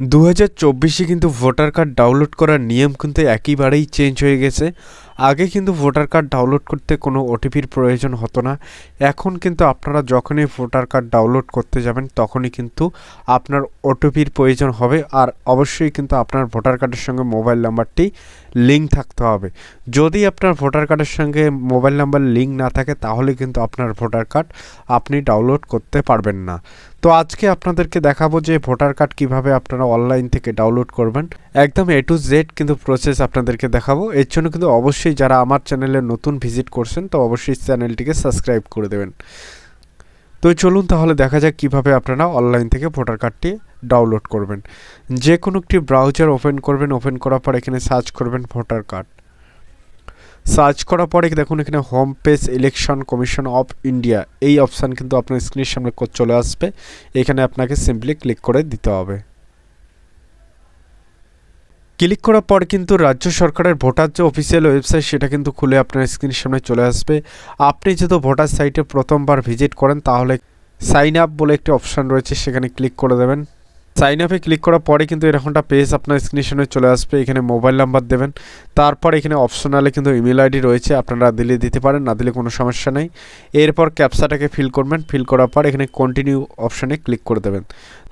দু হাজার চব্বিশে কিন্তু ভোটার কার্ড ডাউনলোড করার নিয়ম কিন্তু একইবারেই চেঞ্জ হয়ে গেছে। আগে কিন্তু ভোটার কার্ড ডাউনলোড করতে কোনো ওটিপির প্রয়োজন হতো না। এখন কিন্তু আপনারা যখনই ভোটার কার্ড ডাউনলোড করতে যাবেন, তখনই কিন্তু আপনার ওটিপির প্রয়োজন হবে। আর অবশ্যই কিন্তু আপনার ভোটার কার্ডের সঙ্গে মোবাইল নাম্বারটি লিঙ্ক থাকতে হবে। যদি আপনার ভোটার কার্ডের সঙ্গে মোবাইল নাম্বার লিঙ্ক না থাকে, তাহলে কিন্তু আপনার ভোটার কার্ড আপনি ডাউনলোড করতে পারবেন না। তো আজকে আপনাদেরকে দেখাবো যে ভোটার কার্ড কীভাবে আপনারা অনলাইন থেকে ডাউনলোড করবেন। একদম এ টু জেড কিন্তু প্রসেস আপনাদেরকে দেখাবো। এর জন্য কিন্তু অবশ্যই যারা আমার চ্যানেলে নতুন ভিজিট করছেন, তো অবশ্যই চ্যানেলটিকে সাবস্ক্রাইব করে দেবেন। তো চলুন তাহলে দেখা যাক কীভাবে আপনারা অনলাইন থেকে ভোটার কার্ডটি ডাউনলোড করবেন। যে কোনো একটি ব্রাউজার ওপেন করবেন ওপেন করার পর এখানে সার্চ করবেন ভোটার কার্ড। সার্চ করার পরে দেখুন এখানে home page Election Commission of India এই অপশান কিন্তু আপনার স্ক্রিনের সামনে চলে আসবে। এখানে আপনাকে সিম্পলি ক্লিক করে দিতে হবে। ক্লিক করার পর কিন্তু রাজ্য সরকারের ভোটার যে অফিসিয়াল ওয়েবসাইট সেটা কিন্তু খুলে আপনার স্ক্রিনের সামনে চলে আসবে। আপনি যেহেতু ভোটার সাইটে প্রথমবার ভিজিট করেন, তাহলে সাইন আপ বলে একটি অপশান রয়েছে, সেখানে ক্লিক করে দেবেন। সাইন আপে ক্লিক করার পরে কিন্তু এরকমটা পেজ আপনার স্ক্রিনের সামনে চলে আসবে, এখানে মোবাইল নাম্বার দেবেন। তারপর এখানে অপশনালে কিন্তু ইমেল আইডি রয়েছে, আপনারা দিলে দিতে পারেন, না দিলে কোনো সমস্যা নেই। এরপর ক্যাপসাটাকে ফিল করবেন ফিল করার পর এখানে কন্টিনিউ অপশানে ক্লিক করে দেবেন।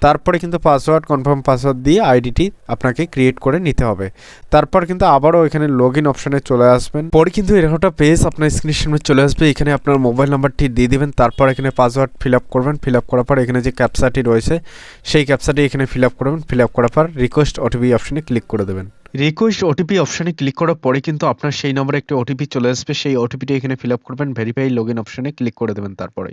তারপরে কিন্তু পাসওয়ার্ড কনফার্ম পাসওয়ার্ড দিয়ে আইডিটি আপনাকে ক্রিয়েট করে নিতে হবে। তারপর কিন্তু আবারও এখানে লগ ইন অপশানে চলে আসবেন। পরে কিন্তু এরকমটা পেজ আপনার স্ক্রিনের সামনে চলে আসবে। এখানে আপনার মোবাইল নাম্বারটি দিয়ে দিবেন। তারপর এখানে পাসওয়ার্ড ফিল আপ করবেন। ফিল আপ করার পর এখানে যে ক্যাপসাটি রয়েছে, সেই ক্যাপসাটি এখানে ফিল আপ করবেন। ফিল আপ করার পর রিকোয়েস্ট ওটিপি অপশানে ক্লিক করে দেবেন। রিকোয়েস্ট ওটিপি অপশানে ক্লিক করার পরে কিন্তু আপনার সেই নম্বরে একটি ওটিপি চলে আসবে। সেই ওটিপিটি এখানে ফিল আপ করবেন। ভেরিফাই লগ ইন অপশানে ক্লিক করে দেবেন তারপরে।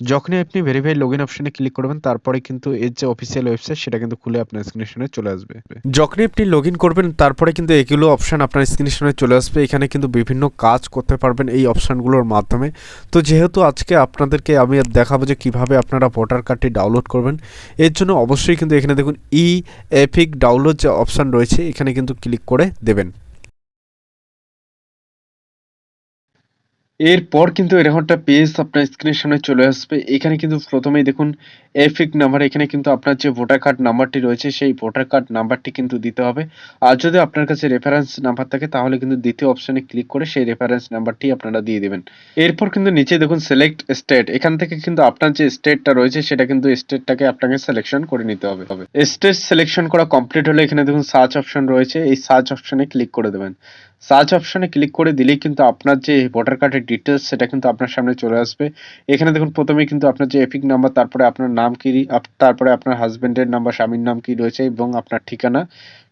যখনই আপনি ভেরিফাই লগ ইন অপশানে ক্লিক করবেন, তারপরে কিন্তু এর যে অফিসিয়াল ওয়েবসাইট সেটা কিন্তু খুলে আপনার স্ক্রিনের চলে আসবে। যখনই আপনি লগ ইন করবেন, তারপরে কিন্তু এগুলো অপশন আপনার স্ক্রিনের চলে আসবে। এখানে কিন্তু বিভিন্ন কাজ করতে পারবেন এই অপশানগুলোর মাধ্যমে। তো যেহেতু আজকে আপনাদেরকে আমি দেখাবো যে কীভাবে আপনারা ভোটার কার্ডটি ডাউনলোড করবেন, এর জন্য অবশ্যই কিন্তু এখানে দেখুন ই এপিক ডাউনলোড যে অপশন রয়েছে, এখানে কিন্তু ক্লিক করে দেবেন। এরপর কিন্তু এরকমটা পেজ আপনার স্ক্রিনের সামনে চলে আসবে। এখানে কিন্তু প্রথমেই দেখুন, এফিক নাম্বার, এখানে কিন্তু আপনার যে ভোটার কার্ড নাম্বারটি রয়েছে, সেই ভোটার কার্ড নাম্বারটি কিন্তু দিতে হবে। আর যদি আপনার কাছে রেফারেন্স নাম্বার থাকে, তাহলে কিন্তু দ্বিতীয় অপশনে ক্লিক করে সেই রেফারেন্স নাম্বারটি আপনারা দিয়ে দেবেন। এরপর কিন্তু নিচে দেখুন সিলেক্ট স্টেট এখান থেকে কিন্তু আপনার যে স্টেটটা রয়েছে, সেটা কিন্তু স্টেটটাকে আপনাকে সিলেকশন করে নিতে হবে। স্টেট সিলেকশন করা কমপ্লিট হলে এখানে দেখুন সার্চ অপশন রয়েছে। এই সার্চ অপশনে ক্লিক করে দেবেন। সার্চ অপশনে ক্লিক করে দিলেই কিন্তু আপনার যে ভোটার কার্ডের ডিটেলস সেটা কিন্তু আপনার সামনে চলে আসবে। এখানে দেখুন, প্রথমে কিন্তু আপনার যে এপিক নাম্বার তারপরে আপনার নাম কি তারপরে আপনার হাজবেন্ডের নাম্বার স্বামীর নাম কি রয়েছে এবং আপনার ঠিকানা,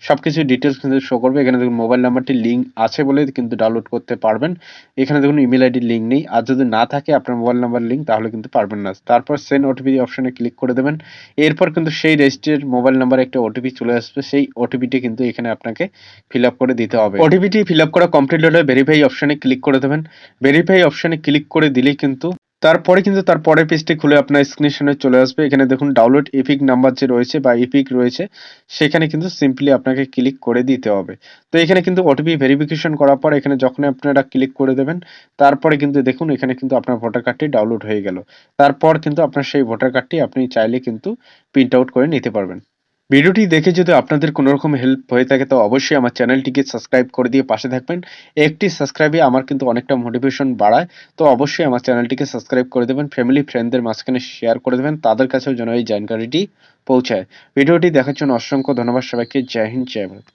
সবকিছু ডিটেলস কিন্তু শো করবে। এখানে দেখুন মোবাইল নাম্বারটি লিঙ্ক আছে বলে কিন্তু ডাউনলোড করতে পারবেন। এখানে দেখুন ইমেল আইডির লিঙ্ক নেই। আর যদি না থাকে আপনার মোবাইল নাম্বার লিঙ্ক তাহলে কিন্তু পারবেন না। তারপর সেন্ড ওটিপি অপশনে ক্লিক করে দেবেন। এরপর কিন্তু সেই রেজিস্ট্রেড মোবাইল নাম্বারে একটা ওটিপি চলে আসবে। সেই ওটিপিটি কিন্তু এখানে আপনাকে ফিল আপ করে দিতে হবে। ওটিপিটি ফিল আপ করা কমপ্লিট হলে ভেরিফাই অপশনে ক্লিক করে দেবেন। ভেরিফাই অপশনে ক্লিক করে দিলেই কিন্তু তারপরে কিন্তু তার পরের পেজটি খুলে আপনার স্ক্রিনের সামনে চলে আসবে। এখানে দেখুন ডাউনলোড ইপিক নাম্বার যে রয়েছে বা ইপিক রয়েছে, সেখানে কিন্তু সিম্পলি আপনাকে ক্লিক করে দিতে হবে। তো এখানে কিন্তু ওটিপি ভেরিফিকেশন করার পর এখানে যখন আপনারা ক্লিক করে দেবেন, তারপরে কিন্তু দেখুন এখানে কিন্তু আপনার ভোটার কার্ডটি ডাউনলোড হয়ে গেল। তারপর কিন্তু আপনার সেই ভোটার কার্ডটি আপনি চাইলে কিন্তু প্রিন্ট আউট করে নিতে পারবেন। ভিডিওটি দেখে যদি আপনাদের কোনো রকম হেল্প হয়ে থাকে, তো অবশ্যই আমার চ্যানেলটিকে সাবস্ক্রাইব করে দিয়ে পাশে থাকবেন। একটি সাবস্ক্রাইবে আমার কিন্তু অনেকটা মোটিভেশন বাড়ায়, তো অবশ্যই আমার চ্যানেলটিকে সাবস্ক্রাইব করে দেবেন ফ্যামিলি ফ্রেন্ডদের মাঝখানে শেয়ার করে দেবেন, তাদের কাছেও যেন এই জানকারিটি পৌঁছায়। ভিডিওটি দেখার জন্য অসংখ্য ধন্যবাদ সবাইকে, জয় হিন্দ, জয় ভারত।